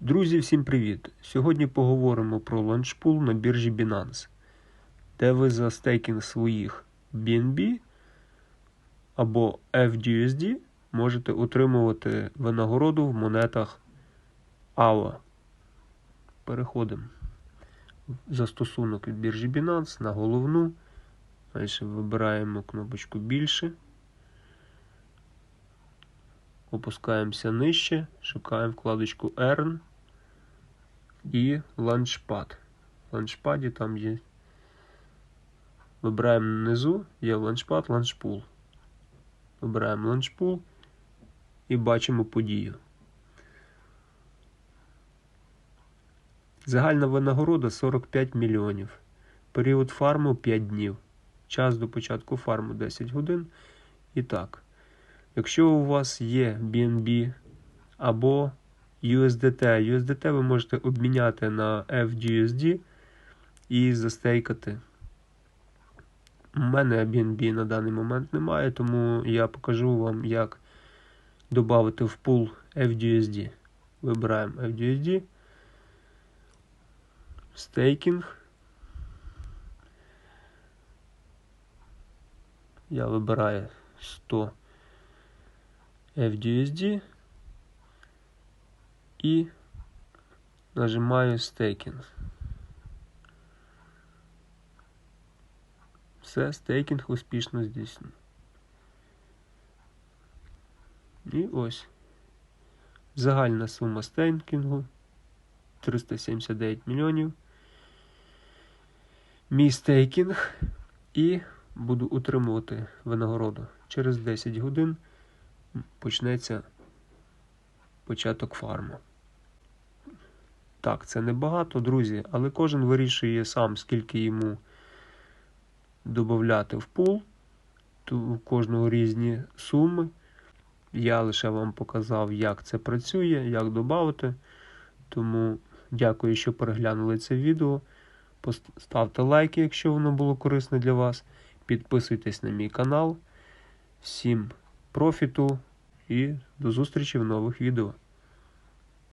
Друзі, всім привіт! Сьогодні поговоримо про ланчпул на біржі Binance, де ви за стейкінг своїх BNB або FDUSD можете отримувати винагороду в монетах AVA. Переходимо в застосунок від біржі Binance на головну. Далі вибираємо кнопочку більше. Опускаємося нижче, шукаємо вкладочку Earn і Launchpad. В Launchpad там є. Вибираємо внизу, є Launchpad, Launchpool. Вибираємо Launchpool і бачимо подію. Загальна винагорода 45 мільйонів. Період фарму 5 днів. Час до початку фарму 10 годин. І так. Якщо у вас є BNB або USDT, USDT ви можете обміняти на FGUSD і застейкати. У мене BNB на даний момент немає, тому я покажу вам, як додати в пул FGUSD. Вибираємо FGUSD, стейкінг. Я вибираю 100 FDUSD і нажимаю стейкінг. Все, стейкінг успішно здійснено. І ось загальна сума стейкінгу 379 мільйонів. Мій стейкінг і буду утримувати винагороду через 10 годин почнеться початок фарму. Так, це небагато, друзі, але кожен вирішує сам, скільки йому додати в пул. У кожного різні суми. Я лише вам показав, як це працює, як додати. Тому дякую, що переглянули це відео. Ставте лайки, якщо воно було корисне для вас. Підписуйтесь на мій канал. Всім профіту і до зустрічі в нових відео.